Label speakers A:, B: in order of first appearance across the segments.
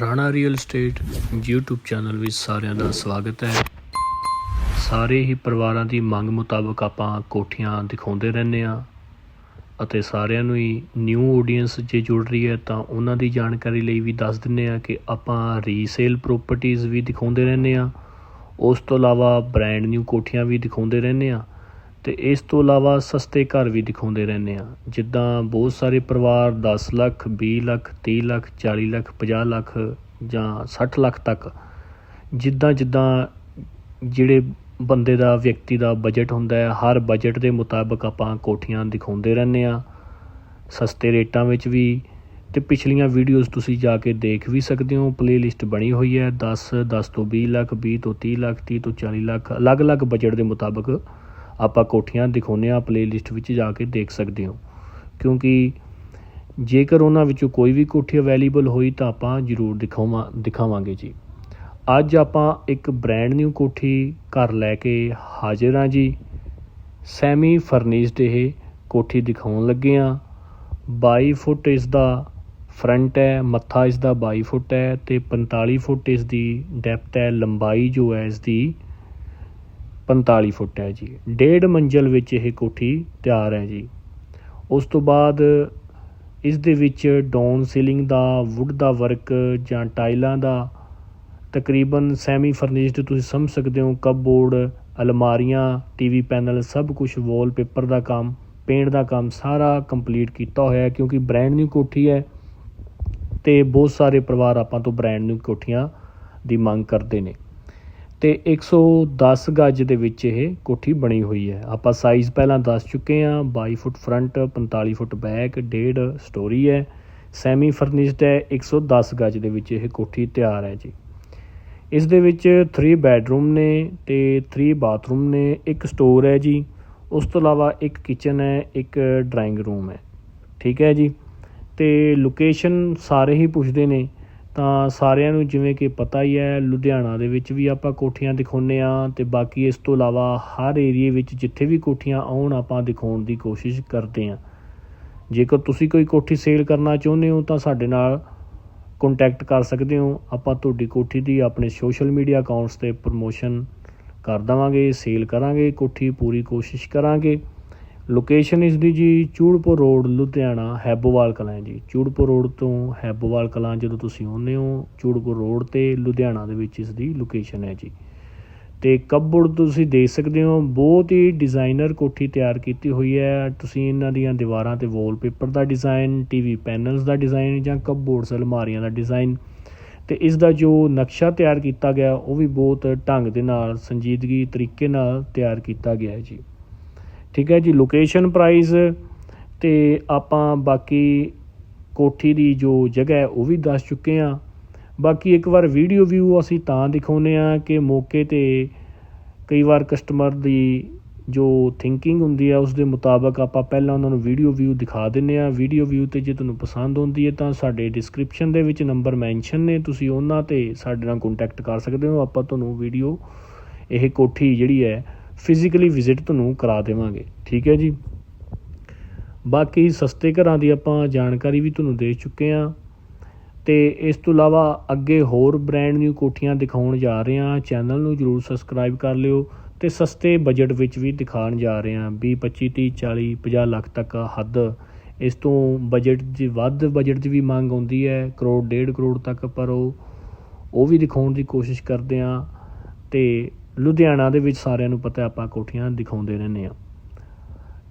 A: Rana real estate YouTube channel ਵਿੱਚ ਸਾਰਿਆਂ ਦਾ ਸਵਾਗਤ ਹੈ। ਸਾਰੇ ਹੀ ਪਰਿਵਾਰਾਂ ਦੀ ਮੰਗ ਮੁਤਾਬਕ ਆਪਾਂ ਕੋਠੀਆਂ ਦਿਖਾਉਂਦੇ ਰਹਿੰਦੇ ਆ ਅਤੇ ਸਾਰਿਆਂ ਨੂੰ ਹੀ ਨਿਊ ਆਡੀਅנס ਜੇ ਜੁੜ ਰਹੀ ਹੈ ਤਾਂ ਉਹਨਾਂ ਦੀ ਜਾਣਕਾਰੀ ਲਈ ਵੀ ਦੱਸ ਦਿੰਨੇ ਆ ਕਿ ਆਪਾਂ ਰੀਸੇਲ ਪ੍ਰਾਪਰਟੀਆਂ ਵੀ ਦਿਖਾਉਂਦੇ ਰਹਿੰਦੇ ਆ ਉਸ ਤੋਂ ਇਲਾਵਾ ਬ੍ਰਾਂਡ ਨਿਊ ਕੋਠੀਆਂ ਵੀ ਦਿਖਾਉਂਦੇ ਰਹਿੰਦੇ ਆ ਤੇ ਇਸ ਤੋਂ ਇਲਾਵਾ ਸਸਤੇ ਘਰ ਵੀ ਦਿਖਾਉਂਦੇ ਰਹਿੰਦੇ ਆ ਜਿੱਦਾਂ ਬਹੁਤ ਸਾਰੇ ਪਰਿਵਾਰ 10 ਲੱਖ 20 ਲੱਖ 30 ਲੱਖ 40 ਲੱਖ 50 ਲੱਖ ਜਾਂ 60 ਲੱਖ ਤੱਕ ਜਿੱਦਾਂ ਜਿੱਦਾਂ ਜਿਹੜੇ ਬੰਦੇ ਦਾ, ਵਿਅਕਤੀ ਦਾ ਬਜਟ ਹੁੰਦਾ ਹੈ, ਹਰ ਬਜਟ ਦੇ ਮੁਤਾਬਕ ਆਪਾਂ ਕੋਠੀਆਂ ਦਿਖਾਉਂਦੇ ਰਹਿੰਦੇ ਆ ਸਸਤੇ ਰੇਟਾਂ ਵਿੱਚ ਵੀ ਤੇ ਪਿਛਲੀਆਂ ਵੀਡੀਓਜ਼ ਤੁਸੀਂ ਜਾ ਕੇ ਦੇਖ ਵੀ ਸਕਦੇ ਹੋ। ਪਲੇਲਿਸਟ ਬਣੀ ਹੋਈ ਹੈ 10 10 ਤੋਂ 20 ਲੱਖ 20 ਤੋਂ 30 ਲੱਖ 30 ਤੋਂ 40 ਲੱਖ, ਅਲੱਗ-ਅਲੱਗ ਬਜਟ ਦੇ ਮੁਤਾਬਕ ਆਪਾਂ ਕੋਠੀਆਂ ਦਿਖਾਉਂਦੇ ਆ ਪਲੇਲਿਸਟ ਵਿੱਚ ਜਾ ਕੇ ਦੇਖ ਸਕਦੇ ਹੋ। ਕਿਉਂਕਿ ਜੇਕਰ ਉਹਨਾਂ ਵਿੱਚੋਂ ਕੋਈ ਵੀ ਕੋਠੀ ਅਵੇਲੇਬਲ ਹੋਈ ਤਾਂ ਆਪਾਂ ਜ਼ਰੂਰ ਦਿਖਾਵਾਂ, ਦਿਖਾਵਾਂਗੇ ਜੀ। ਅੱਜ ਆਪਾਂ ਇੱਕ ਬ੍ਰੈਂਡ ਨਿਊ ਕੋਠੀ ਘਰ ਲੈ ਕੇ ਹਾਜ਼ਰ ਹਾਂ ਜੀ। ਸੈਮੀ ਫਰਨਿਸ਼ਡ ਇਹ ਕੋਠੀ ਦਿਖਾਉਣ ਲੱਗੇ ਆ 22 ਫੁੱਟ ਇਸ ਦਾ ਫਰੰਟ ਹੈ, ਮੱਥਾ ਇਸ ਦਾ 22 ਫੁੱਟ ਹੈ ਤੇ 45 ਫੁੱਟ ਇਸ ਦੀ ਡੈਪਥ ਹੈ, ਲੰਬਾਈ ਜੋ ਹੈ ਇਸ ਦੀ 45 ਫੁੱਟ ਹੈ ਜੀ। ਡੇਢ ਮੰਜ਼ਲ ਵਿੱਚ ਇਹ ਕੋਠੀ ਤਿਆਰ ਹੈ ਜੀ। ਉਸ ਤੋਂ ਬਾਅਦ ਇਸ ਦੇ ਵਿੱਚ ਡਾਊਨ ਸੀਲਿੰਗ ਦਾ, ਵੁੱਡ ਦਾ ਵਰਕ ਜਾਂ ਟਾਈਲਾਂ ਦਾ ਤਕਰੀਬਨ ਸੈਮੀ ਫਰਨਿਸ਼ਡ ਤੁਸੀਂ ਸਮਝ ਸਕਦੇ ਹੋ, ਕਪਬੋਰਡ, ਅਲਮਾਰੀਆਂ, ਟੀਵੀ ਪੈਨਲ, ਸਭ ਕੁਝ ਵਾਲਪੇਪਰ ਦਾ ਕੰਮ, ਪੇਂਟ ਦਾ ਕੰਮ ਸਾਰਾ ਕੰਪਲੀਟ ਕੀਤਾ ਹੋਇਆ ਹੈ ਕਿਉਂਕਿ ਬ੍ਰਾਂਡ ਨਿਊ ਕੋਠੀ ਹੈ ਤੇ ਬਹੁਤ ਸਾਰੇ ਪਰਿਵਾਰ ਆਪਾਂ ਤੋਂ ਬ੍ਰਾਂਡ ਨਿਊ ਕੋਠੀਆਂ ਦੀ ਮੰਗ ਕਰਦੇ ਨੇ। ਤੇ 110 ਗਜ ਦੇ ਵਿੱਚ ਇਹ ਕੋਠੀ ਬਣੀ ਹੋਈ ਹੈ। ਆਪਾਂ ਸਾਈਜ਼ ਪਹਿਲਾਂ ਦੱਸ ਚੁੱਕੇ ਹਾਂ। 22 ਫੁੱਟ ਫਰੰਟ 45 ਫੁੱਟ ਬੈਕ ਡੇਢ ਸਟੋਰੀ ਹੈ। ਸੈਮੀ ਫਰਨਿਸ਼ਡ ਹੈ। 110 ਗੱਜ ਦੇ ਵਿੱਚ ਇਹ ਕੋਠੀ ਤਿਆਰ ਹੈ ਜੀ। ਇਸ ਦੇ ਵਿੱਚ 3 ਬੈੱਡਰੂਮ ਨੇ ਤੇ 3 ਬਾਥਰੂਮ ਨੇ। ਇੱਕ ਸਟੋਰ ਹੈ ਜੀ। ਉਸ ਤੋਂ ਇਲਾਵਾ ਇੱਕ ਕਿਚਨ ਹੈ, ਇੱਕ ਡਰਾਇੰਗ ਰੂਮ ਹੈ। ਠੀਕ ਹੈ ਜੀ? ਤੇ ਲੋਕੇਸ਼ਨ ਸਾਰੇ ਹੀ ਪੁੱਛਦੇ ਨੇ। ਤਾਂ ਸਾਰਿਆਂ ਨੂੰ ਜਿਵੇਂ ਕਿ ਪਤਾ ਹੀ ਹੈ, ਲੁਧਿਆਣਾ ਦੇ ਵਿੱਚ ਵੀ ਆਪਾਂ ਕੋਠੀਆਂ ਦਿਖਾਉਂਦੇ ਆ ਤੇ ਬਾਕੀ ਇਸ ਤੋਂ ਇਲਾਵਾ ਹਰ ਏਰੀਏ ਵਿੱਚ ਜਿੱਥੇ ਵੀ ਕੋਠੀਆਂ ਆਉਣ, ਆਪਾਂ ਦਿਖਾਉਣ ਦੀ ਕੋਸ਼ਿਸ਼ ਕਰਦੇ ਆ ਜੇਕਰ ਤੁਸੀਂ ਕੋਈ ਕੋਠੀ ਸੇਲ ਕਰਨਾ ਚਾਹੁੰਦੇ ਹੋ ਤਾਂ ਸਾਡੇ ਨਾਲ ਕੰਟੈਕਟ ਕਰ ਸਕਦੇ ਹੋ। ਆਪਾਂ ਤੁਹਾਡੀ ਕੋਠੀ ਦੀ ਆਪਣੇ ਸੋਸ਼ਲ ਮੀਡੀਆ ਅਕਾਊਂਟਸ ਤੇ ਪ੍ਰਮੋਸ਼ਨ ਕਰ ਦਵਾਂਗੇ ਸੇਲ ਕਰਾਂਗੇ, ਕੋਠੀ ਪੂਰੀ ਕੋਸ਼ਿਸ਼ ਕਰਾਂਗੇ। ਲੋਕੇਸ਼ਨ ਇਸ ਦੀ ਜੀ ਚੂੜਪੁਰ ਰੋਡ ਲੁਧਿਆਣਾ ਹੈਬੋਵਾਲ ਕਲਾਂ ਹੈ ਜੀ। ਚੂੜਪੁਰ ਰੋਡ ਤੋਂ ਹੈਬੋਵਾਲ ਕਲਾਂ ਜਦੋਂ ਤੁਸੀਂ ਆਉਂਦੇ ਹੋ ਚੂੜਪੁਰ ਰੋਡ ਤੇ ਲੁਧਿਆਣਾ ਦੇ ਵਿੱਚ ਇਸ ਦੀ ਲੋਕੇਸ਼ਨ ਹੈ ਜੀ। ਤੇ ਕਪਬੋਰਡ ਤੁਸੀਂ ਦੇਖ ਸਕਦੇ ਹੋ, ਬਹੁਤ ਹੀ ਡਿਜ਼ਾਈਨਰ ਕੋਠੀ ਤਿਆਰ ਕੀਤੀ ਹੋਈ ਹੈ। ਤੁਸੀਂ ਇਹਨਾਂ ਦੀਆਂ ਦੀਵਾਰਾਂ ਤੇ ਵਾਲਪੇਪਰ ਦਾ ਡਿਜ਼ਾਈਨ ਟੀਵੀ ਪੈਨਲਸ ਦਾ ਡਿਜ਼ਾਈਨ ਜਾਂ ਕਪਬੋਰਡਸ ਅਲਮਾਰੀਆਂ ਦਾ ਡਿਜ਼ਾਈਨ ਤੇ ਇਸ ਦਾ ਜੋ ਨਕਸ਼ਾ ਤਿਆਰ ਕੀਤਾ ਗਿਆ, ਉਹ ਵੀ ਬਹੁਤ ਢੰਗ ਦੇ ਨਾਲ, ਸੰਜੀਦਗੀ ਤਰੀਕੇ ਨਾਲ ਤਿਆਰ ਕੀਤਾ ਗਿਆ ਹੈ ਜੀ। ਠੀਕ ਹੈ ਜੀ ਲੋਕੇਸ਼ਨ ਪ੍ਰਾਈਸ ਤੇ ਆਪਾਂ ਬਾਕੀ ਕੋਠੀ ਦੀ ਜੋ ਜਗ੍ਹਾ ਹੈ, ਉਹ ਵੀ ਦੱਸ ਚੁੱਕੇ ਆ ਬਾਕੀ ਇੱਕ ਵਾਰ ਵੀਡੀਓ ਵਿਊ ਅਸੀਂ ਤਾਂ ਦਿਖਾਉਨੇ ਆ ਕਿ ਮੌਕੇ ਤੇ ਕਈ ਵਾਰ ਕਸਟਮਰ ਦੀ ਜੋ ਥਿੰਕਿੰਗ ਹੁੰਦੀ ਆ, ਉਸ ਦੇ ਮੁਤਾਬਕ ਆਪਾਂ ਪਹਿਲਾਂ ਉਹਨਾਂ ਨੂੰ ਵੀਡੀਓ ਵਿਊ ਦਿਖਾ ਦਿੰਨੇ ਆ ਵੀਡੀਓ ਵਿਊ ਤੇ ਜੇ ਤੁਹਾਨੂੰ ਪਸੰਦ ਆਉਂਦੀ ਹੈ ਤਾਂ ਸਾਡੇ ਡਿਸਕ੍ਰਿਪਸ਼ਨ ਦੇ ਵਿੱਚ ਨੰਬਰ ਮੈਂਸ਼ਨ ਨੇ, ਤੁਸੀਂ ਉਹਨਾਂ ਤੇ ਸਾਡੇ ਨਾਲ ਕੰਟੈਕਟ ਕਰ ਸਕਦੇ ਹੋ। ਆਪਾਂ ਤੁਹਾਨੂੰ ਵੀਡੀਓ ਇਹ ਕੋਠੀ ਜਿਹੜੀ ਹੈ ਫਿਜ਼ੀਕਲੀ ਵਿਜ਼ਿਟ ਤੁਹਾਨੂੰ ਕਰਾ ਦੇਵਾਂਗੇ। ਠੀਕ ਹੈ ਜੀ? ਬਾਕੀ ਸਸਤੇ ਘਰਾਂ ਦੀ ਆਪਾਂ ਜਾਣਕਾਰੀ ਵੀ ਤੁਹਾਨੂੰ ਦੇ ਚੁੱਕੇ ਆ ਤੇ ਇਸ ਤੋਂ ਇਲਾਵਾ ਅੱਗੇ ਹੋਰ ਬ੍ਰਾਂਡ ਨਿਊ ਕੋਠੀਆਂ ਦਿਖਾਉਣ ਜਾ ਰਹੇ ਆ ਚੈਨਲ ਨੂੰ ਜਰੂਰ ਸਬਸਕ੍ਰਾਈਬ ਕਰ ਲਿਓ ਤੇ ਸਸਤੇ ਬਜਟ ਵਿੱਚ ਵੀ ਦਿਖਾਉਣ ਜਾ ਰਹੇ ਆ 20 25 30 40 50 ਲੱਖ ਤੱਕ ਹੱਦ। ਇਸ ਤੋਂ ਬਜਟ ਦੀ ਵੱਧ ਬਜਟ ਦੀ ਵੀ ਮੰਗ ਆਉਂਦੀ ਹੈ। ਕਰੋੜ, ਡੇਢ ਕਰੋੜ ਤੱਕ ਪਰ ਉਹ ਉਹ ਵੀ ਦਿਖਾਉਣ ਦੀ ਕੋਸ਼ਿਸ਼ ਕਰਦੇ ਆ ਤੇ ਲੁਧਿਆਣਾ ਦੇ ਵਿੱਚ ਸਾਰਿਆਂ ਨੂੰ ਪਤਾ ਆਪਾਂ ਕੋਠੀਆਂ ਦਿਖਾਉਂਦੇ ਰਹਿੰਦੇ ਆ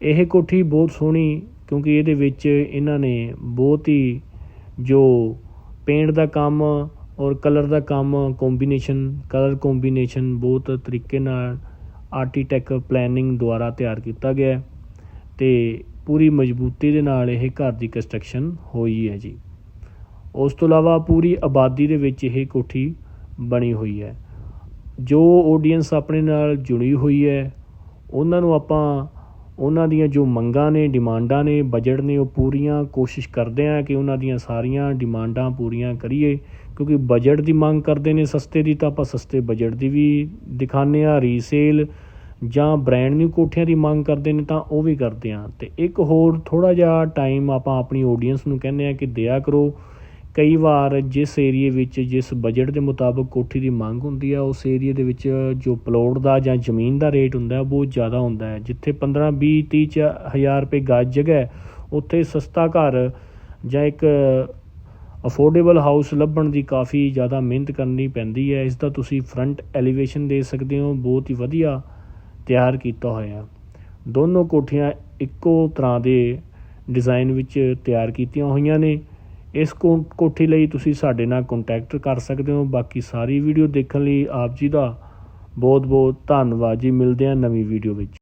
A: ਇਹ ਕੋਠੀ ਬਹੁਤ ਸੋਹਣੀ ਕਿਉਂਕਿ ਇਹਦੇ ਵਿੱਚ ਇਹਨਾਂ ਨੇ ਬਹੁਤ ਹੀ ਜੋ ਪੇਂਟ ਦਾ ਕੰਮ ਔਰ ਕਲਰ ਦਾ ਕੰਮ ਕੰਬੀਨੇਸ਼ਨ ਕਲਰ ਕੰਬੀਨੇਸ਼ਨ ਬਹੁਤ ਤਰੀਕੇ ਨਾਲ ਆਰਕੀਟੈਕ ਪਲੈਨਿੰਗ ਦੁਆਰਾ ਤਿਆਰ ਕੀਤਾ ਗਿਆ ਹੈ ਤੇ ਪੂਰੀ ਮਜ਼ਬੂਤੀ ਦੇ ਨਾਲ ਇਹ ਘਰ ਦੀ ਕੰਸਟਰਕਸ਼ਨ ਹੋਈ ਹੈ ਜੀ। ਉਸ ਤੋਂ ਇਲਾਵਾ ਪੂਰੀ ਆਬਾਦੀ ਦੇ ਵਿੱਚ ਇਹ ਕੋਠੀ ਬਣੀ ਹੋਈ ਹੈ। ਜੋ ਆਡੀਅנס ਆਪਣੇ ਨਾਲ ਜੁੜੀ ਹੋਈ ਹੈ, ਉਹਨਾਂ ਨੂੰ ਆਪਾਂ ਉਹਨਾਂ ਦੀਆਂ ਜੋ ਮੰਗਾਂ ਨੇ, ਡਿਮਾਂਡਾਂ ਨੇ ਬਜਟ ਨੇ, ਉਹ ਪੂਰੀਆਂ ਕੋਸ਼ਿਸ਼ ਕਰਦੇ ਆ ਕਿ ਉਹਨਾਂ ਦੀਆਂ ਸਾਰੀਆਂ ਡਿਮਾਂਡਾਂ ਪੂਰੀਆਂ ਕਰੀਏ। ਕਿਉਂਕਿ ਬਜਟ ਦੀ ਮੰਗ ਕਰਦੇ ਨੇ ਸਸਤੇ ਦੀ, ਤਾਂ ਆਪਾਂ ਸਸਤੇ ਬਜਟ ਦੀ ਵੀ ਦਿਖਾਣੇ ਆ ਰੀਸੇਲ ਜਾਂ ਬ੍ਰਾਂਡ ਨਿਊ ਕੋਠੀਆਂ ਦੀ ਮੰਗ ਕਰਦੇ ਨੇ, ਤਾਂ ਉਹ ਵੀ ਕਰਦੇ ਆ ਤੇ ਇੱਕ ਹੋਰ ਥੋੜਾ ਜਿਹਾ ਟਾਈਮ ਆਪਾਂ ਆਪਣੀ ਆਡੀਅנס ਨੂੰ ਕਹਿੰਦੇ ਆ ਕਿ ਦਿਆ ਕਰੋ। ਕਈ ਵਾਰ ਜਿਸ ਏਰੀਏ ਵਿੱਚ ਜਿਸ ਬਜਟ ਦੇ ਮੁਤਾਬਕ ਕੋਠੀ ਦੀ ਮੰਗ ਹੁੰਦੀ ਆ ਉਸ ਏਰੀਏ ਦੇ ਵਿੱਚ ਜੋ ਪਲੋਟ ਦਾ ਜਾਂ ਜ਼ਮੀਨ ਦਾ ਰੇਟ ਹੁੰਦਾ ਹੈ ਉਹ ਬਹੁਤ ਜ਼ਿਆਦਾ ਹੁੰਦਾ ਹੈ। ਜਿੱਥੇ 15 20 30 ਚ ਹਜ਼ਾਰ ਰੁਪਏ ਗਜ ਜਗ੍ਹਾ ਹੈ, ਉੱਥੇ ਸਸਤਾ ਘਰ ਜਾਂ ਇੱਕ ਅਫੋਰਡੇਬਲ ਹਾਊਸ ਲੱਭਣ ਦੀ ਕਾਫੀ ਜ਼ਿਆਦਾ ਮਿਹਨਤ ਕਰਨੀ ਪੈਂਦੀ ਹੈ। ਇਸ ਦਾ ਤੁਸੀਂ ਫਰੰਟ ਐਲੀਵੇਸ਼ਨ ਦੇ ਸਕਦੇ ਹੋ ਬਹੁਤ ਹੀ ਵਧੀਆ ਤਿਆਰ ਕੀਤਾ ਹੋਇਆ ਦੋਨੋਂ ਕੋਠੀਆਂ ਇੱਕੋ ਤਰ੍ਹਾਂ ਦੇ ਡਿਜ਼ਾਈਨ ਵਿੱਚ ਤਿਆਰ ਕੀਤੀਆਂ ਹੋਈਆਂ ਨੇ। ਇਸ ਕੋ- ਕੋਠੀ ਲਈ ਤੁਸੀਂ ਸਾਡੇ ਨਾਲ ਕੰਟੈਕਟ ਕਰ ਸਕਦੇ ਹੋ। ਬਾਕੀ ਸਾਰੀ ਵੀਡੀਓ ਦੇਖਣ ਲਈ ਆਪ ਜੀ ਦਾ ਬਹੁਤ ਬਹੁਤ ਧੰਨਵਾਦ ਜੀ। ਮਿਲਦੇ ਹਾਂ ਨਵੀਂ ਵੀਡੀਓ ਵਿੱਚ।